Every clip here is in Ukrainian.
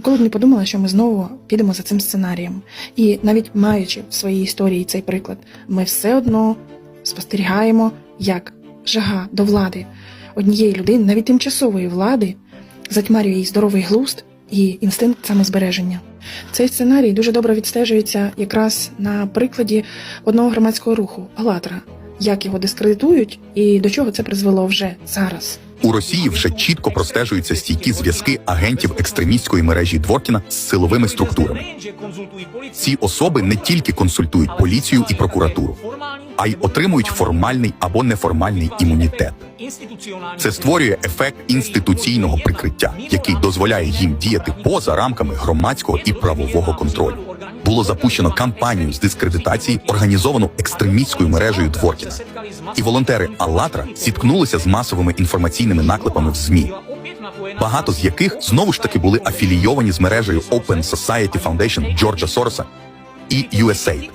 Ніколи б не подумала, що ми знову підемо за цим сценарієм. І навіть маючи в своїй історії цей приклад, ми все одно спостерігаємо, як жага до влади однієї людини, навіть тимчасової влади, затьмарює її здоровий глузд і інстинкт самозбереження. Цей сценарій дуже добре відстежується якраз на прикладі одного громадського руху Алатра, як його дискредитують і до чого це призвело вже зараз. У Росії вже чітко простежуються стійкі зв'язки агентів екстремістської мережі Дворкіна з силовими структурами. Ці особи не тільки консультують поліцію і прокуратуру, а й отримують формальний або неформальний імунітет. Це створює ефект інституційного прикриття, який дозволяє їм діяти поза рамками громадського і правового контролю. Було запущено кампанію з дискредитації, організовану екстремістською мережею Дворкіна. І волонтери Аллатра зіткнулися з масовими інформаційними наклепами в ЗМІ, багато з яких знову ж таки були афілійовані з мережею Open Society Foundation Джорджа Сороса і USAID.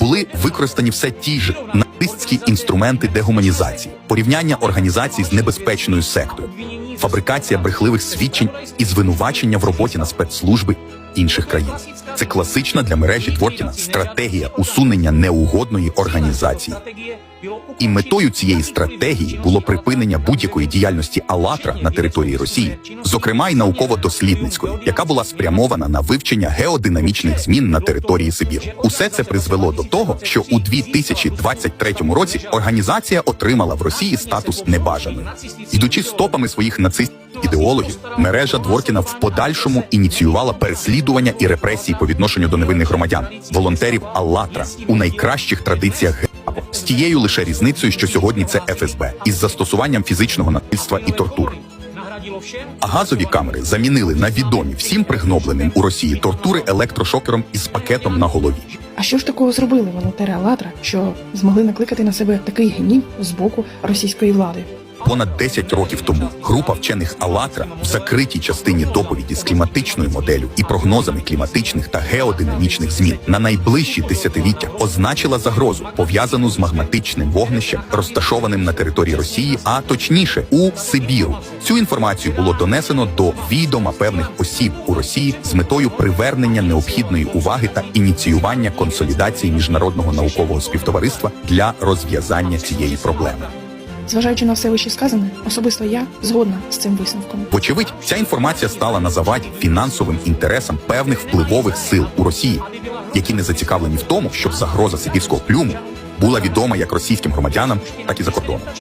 Були використані все ті ж нацистські інструменти дегуманізації, порівняння організацій з небезпечною сектою, фабрикація брехливих свідчень і звинувачення в роботі на спецслужби інших країн. Це класична для мережі Дворкіна стратегія усунення неугодної організації. І метою цієї стратегії було припинення будь-якої діяльності Алатра на території Росії, зокрема й науково-дослідницької, яка була спрямована на вивчення геодинамічних змін на території Сибіру. Усе це призвело до того, що у 2023 році організація отримала в Росії статус небажаної, ідучи стопами своїх нацистських ідеологів, мережа Дворкіна в подальшому ініціювала переслідування і репресії по відношенню до невинних громадян, волонтерів Аллатра у найкращих традиціях ГЕАПО. з тією лише різницею, що сьогодні це ФСБ із застосуванням фізичного насильства і тортур. А газові камери замінили на відомі всім пригнобленим у Росії тортури електрошокером із пакетом на голові. А що ж такого зробили волонтери Алатра, що змогли накликати на себе такий гнів з боку російської влади? Понад 10 років тому група вчених Алатра в закритій частині доповіді з кліматичною моделлю і прогнозами кліматичних та геодинамічних змін на найближчі десятиліття означила загрозу, пов'язану з магматичним вогнищем, розташованим на території Росії, а точніше у Сибіру. Цю інформацію було донесено до відома певних осіб у Росії з метою привернення необхідної уваги та ініціювання консолідації міжнародного наукового співтовариства для розв'язання цієї проблеми. Зважаючи на все вище сказане, особисто я згодна з цим висновком. Вочевидь, ця інформація стала на заваді фінансовим інтересам певних впливових сил у Росії, які не зацікавлені в тому, щоб загроза сибірського плюму була відома як російським громадянам, так і за кордоном.